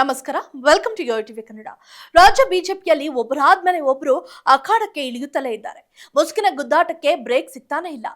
ನಮಸ್ಕಾರ. Welcome to TV Kannada ರಾಜ್ಯ ಬಿಜೆಪಿಯಲ್ಲಿ ಒಬ್ಬರಾದ್ಮೇಲೆ ಒಬ್ಬರು ಅಖಾಡಕ್ಕೆ ಇಳಿಯುತ್ತಲೇ ಇದ್ದಾರೆ. ಮುಸುಕಿನ ಗುದ್ದಾಟಕ್ಕೆ ಬ್ರೇಕ್ ಸಿಗ್ತಾನೆ ಇಲ್ಲ.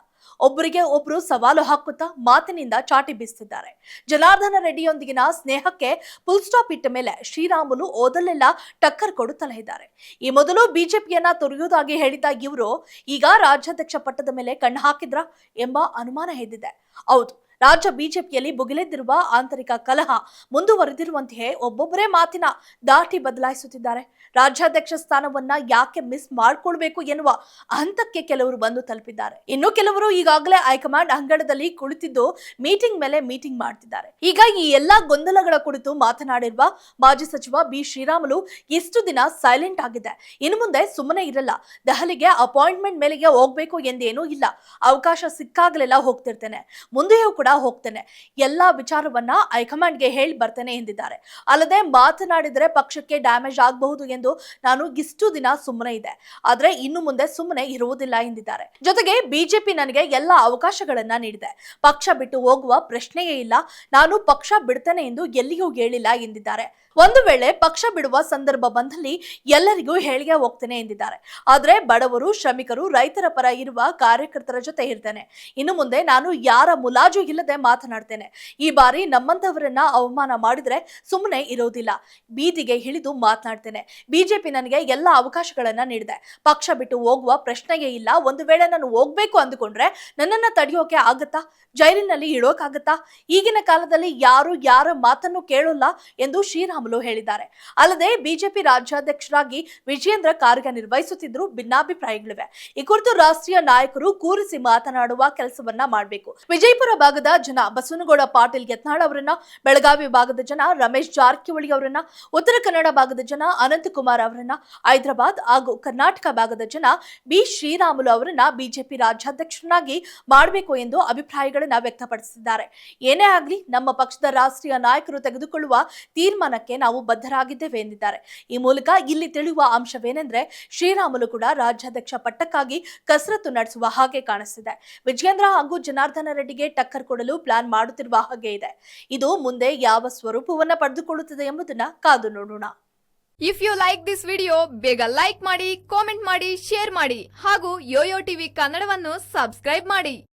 ಒಬ್ಬರಿಗೆ ಒಬ್ರು ಸವಾಲು ಹಾಕುತ್ತಾ ಮಾತಿನಿಂದ ಚಾಟಿ ಬೀಸ್ತಿದ್ದಾರೆ. ಜನಾರ್ದನ ರೆಡ್ಡಿಯೊಂದಿಗಿನ ಸ್ನೇಹಕ್ಕೆ ಫುಲ್ ಸ್ಟಾಪ್ ಇಟ್ಟ ಮೇಲೆ ಶ್ರೀರಾಮುಲು ಓದಲ್ಲೆಲ್ಲ ಟಕ್ಕರ್ ಕೊಡುತ್ತಲೇ ಇದ್ದಾರೆ. ಈ ಮೊದಲು ಬಿಜೆಪಿಯನ್ನ ತೊರೆಯುವುದಾಗಿ ಹೇಳಿದ ಇವರು, ಈಗ ರಾಜ್ಯಾಧ್ಯಕ್ಷ ಪಟ್ಟದ ಮೇಲೆ ಕಣ್ಣು ಹಾಕಿದ್ರ ಎಂಬ ಅನುಮಾನ ಎದ್ದಿದೆ ಹೌದು ರಾಜ್ಯ ಬಿಜೆಪಿಯಲ್ಲಿ ಭುಗಿಲೆದ್ದಿರುವ ಆಂತರಿಕ ಕಲಹ ಮುಂದುವರೆದಿರುವಂತೆಯೇ ಒಬ್ಬೊಬ್ಬರೇ ಮಾತಿನ ದಾಟಿ ಬದಲಾಯಿಸುತ್ತಿದ್ದಾರೆ. ರಾಜ್ಯಾಧ್ಯಕ್ಷ ಸ್ಥಾನವನ್ನ ಯಾಕೆ ಮಿಸ್ ಮಾಡ್ಕೊಳ್ಬೇಕು ಎನ್ನುವ ಹಂತಕ್ಕೆ ಕೆಲವರು ಬಂದು ತಲುಪಿದ್ದಾರೆ. ಇನ್ನು ಕೆಲವರು ಈಗಾಗಲೇ ಹೈಕಮಾಂಡ್ ಅಂಗಡದಲ್ಲಿ ಕುಳಿತಿದ್ದು ಮೀಟಿಂಗ್ ಮೇಲೆ ಮೀಟಿಂಗ್ ಮಾಡ್ತಿದ್ದಾರೆ. ಈಗ ಈ ಎಲ್ಲಾ ಗೊಂದಲಗಳ ಕುರಿತು ಮಾತನಾಡಿರುವ ಮಾಜಿ ಸಚಿವ ಬಿ ಶ್ರೀರಾಮುಲು ಇಷ್ಟು ದಿನ ಸೈಲೆಂಟ್ ಆಗಿದೆ. ಇನ್ನು ಮುಂದೆ ಸುಮ್ಮನೆ ಇರಲ್ಲ. ದೆಹಲಿಗೆ ಅಪಾಯಿಂಟ್ಮೆಂಟ್ ಮೇಲೆಗೆ ಹೋಗ್ಬೇಕು ಎಂದೇನೂ ಇಲ್ಲ. ಅವಕಾಶ ಸಿಕ್ಕಾಗಲೆಲ್ಲ ಹೋಗ್ತಿರ್ತೇನೆ. ಮುಂದೆಯೂ ಕೂಡ ಹೋಗ್ತೇನೆ. ಎಲ್ಲಾ ವಿಚಾರವನ್ನ ಹೈಕಮಾಂಡ್ಗೆ ಹೇಳಿ ಬರ್ತೇನೆ ಎಂದಿದ್ದಾರೆ. ಅಲ್ಲದೆ ಮಾತನಾಡಿದರೆ ಪಕ್ಷಕ್ಕೆ ಡ್ಯಾಮೇಜ್ ಆಗಬಹುದು ಎಂದು ನಾನು ಇಷ್ಟು ದಿನ ಸುಮ್ಮನೆ ಇದೆ. ಆದ್ರೆ ಇನ್ನು ಮುಂದೆ ಸುಮ್ಮನೆ ಇರುವುದಿಲ್ಲ ಎಂದಿದ್ದಾರೆ. ಜೊತೆಗೆ ಬಿಜೆಪಿ ನನಗೆ ಎಲ್ಲ ಅವಕಾಶಗಳನ್ನ ನೀಡಿದೆ. ಪಕ್ಷ ಬಿಟ್ಟು ಹೋಗುವ ಪ್ರಶ್ನೆಯೇ ಇಲ್ಲ. ನಾನು ಪಕ್ಷ ಬಿಡ್ತೇನೆ ಎಂದು ಎಲ್ಲಿಯೂ ಹೇಳಿಲ್ಲ ಎಂದಿದ್ದಾರೆ. ಒಂದು ವೇಳೆ ಪಕ್ಷ ಬಿಡುವ ಸಂದರ್ಭ ಬಂದಲ್ಲಿ ಎಲ್ಲರಿಗೂ ಹೇಳಿಗೆ ಹೋಗ್ತೇನೆ ಎಂದಿದ್ದಾರೆ. ಆದ್ರೆ ಬಡವರು, ಶ್ರಮಿಕರು, ರೈತರ ಪರ ಇರುವ ಕಾರ್ಯಕರ್ತರ ಜೊತೆ ಇರ್ತೇನೆ. ಇನ್ನು ಮುಂದೆ ನಾನು ಯಾರ ಮುಲಾಜು ಇಲ್ಲದೆ ಮಾತನಾಡ್ತೇನೆ. ಈ ಬಾರಿ ನಮ್ಮಂತವರನ್ನ ಅವಮಾನ ಮಾಡಿದ್ರೆ ಸುಮ್ಮನೆ ಇರೋದಿಲ್ಲ. ಬೀದಿಗೆ ಇಳಿದು ಮಾತನಾಡ್ತೇನೆ. ಬಿಜೆಪಿ ನನಗೆ ಎಲ್ಲ ಅವಕಾಶಗಳನ್ನ ನೀಡಿದೆ. ಪಕ್ಷ ಬಿಟ್ಟು ಹೋಗುವ ಪ್ರಶ್ನೆಯೇ ಇಲ್ಲ. ಒಂದು ವೇಳೆ ನಾನು ಹೋಗ್ಬೇಕು ಅಂದುಕೊಂಡ್ರೆ ನನ್ನನ್ನ ತಡೆಯೋಕೆ ಆಗತ್ತಾ? ಜೈಲಿನಲ್ಲಿ ಇಡೋಕಾಗತ್ತಾ? ಈಗಿನ ಕಾಲದಲ್ಲಿ ಯಾರು ಯಾರ ಮಾತನ್ನು ಕೇಳೋಲ್ಲ ಎಂದು ಶ್ರೀರಾಮುಲು ಹೇಳಿದ್ದಾರೆ. ಅಲ್ಲದೆ ಬಿಜೆಪಿ ರಾಜ್ಯಾಧ್ಯಕ್ಷರಾಗಿ ವಿಜಯೇಂದ್ರ ಕಾರ್ಯನಿರ್ವಹಿಸುತ್ತಿದ್ರು ಭಿನ್ನಾಭಿಪ್ರಾಯಗಳಿವೆ. ಈ ಕುರಿತು ರಾಷ್ಟ್ರೀಯ ನಾಯಕರು ಕೂರಿಸಿ ಮಾತನಾಡುವ ಕೆಲಸವನ್ನ ಮಾಡಬೇಕು. ವಿಜಯಪುರ ಭಾಗದ ಜನ ಬಸವನಗೌಡ ಪಾಟೀಲ್ ಯತ್ನಾಳ್ ಅವರನ್ನ, ಬೆಳಗಾವಿ ಭಾಗದ ಜನ ರಮೇಶ್ ಜಾರಕಿಹೊಳಿ ಅವರನ್ನ, ಉತ್ತರ ಕನ್ನಡ ಭಾಗದ ಜನ ಅನಂತಕುಮಾರ್ ಅವರನ್ನ, ಹೈದರಾಬಾದ್ ಹಾಗೂ ಕರ್ನಾಟಕ ಭಾಗದ ಜನ ಬಿ ಶ್ರೀರಾಮುಲು ಅವರನ್ನ ಬಿಜೆಪಿ ರಾಜ್ಯಾಧ್ಯಕ್ಷರನ್ನಾಗಿ ಮಾಡಬೇಕು ಎಂದು ಅಭಿಪ್ರಾಯಗಳನ್ನ ವ್ಯಕ್ತಪಡಿಸಿದ್ದಾರೆ. ಏನೇ ಆಗಲಿ, ನಮ್ಮ ಪಕ್ಷದ ರಾಷ್ಟ್ರೀಯ ನಾಯಕರು ತೆಗೆದುಕೊಳ್ಳುವ ತೀರ್ಮಾನಕ್ಕೆ ನಾವು ಬದ್ಧರಾಗಿದ್ದೇವೆ ಎಂದಿದ್ದಾರೆ. ಈ ಮೂಲಕ ಇಲ್ಲಿ ತಿಳಿಯುವ ಅಂಶವೇನೆಂದ್ರೆ, ಶ್ರೀರಾಮುಲು ಕೂಡ ರಾಜ್ಯಾಧ್ಯಕ್ಷ ಪಟ್ಟಕ್ಕಾಗಿ ಕಸರತ್ತು ನಡೆಸುವ ಹಾಗೆ ಕಾಣಿಸ್ತಿದೆ. ವಿಜಯೇಂದ್ರ ಹಾಗೂ ಜನಾರ್ದನ ರೆಡ್ಡಿಗೆ ಟಕ್ಕರ್ ಕೊಡಲು ಪ್ಲಾನ್ ಮಾಡುತ್ತಿರುವ ಹಾಗೆ ಇದೆ. ಇದು ಮುಂದೆ ಯಾವ ಸ್ವರೂಪವನ್ನ ಪಡೆದುಕೊಳ್ಳುತ್ತದೆ ಎಂಬುದನ್ನ ಕಾದು ನೋಡೋಣ. If you like this video ಬೇಗ ಲೈಕ್ ಮಾಡಿ ಕಾಮೆಂಟ್ ಮಾಡಿ ಶೇರ್ ಮಾಡಿ ಹಾಗೂ ಯೋಯೋ ಟಿವಿ ಕನ್ನಡವನ್ನು ಸಬ್ಸ್ಕ್ರೈಬ್ ಮಾಡಿ.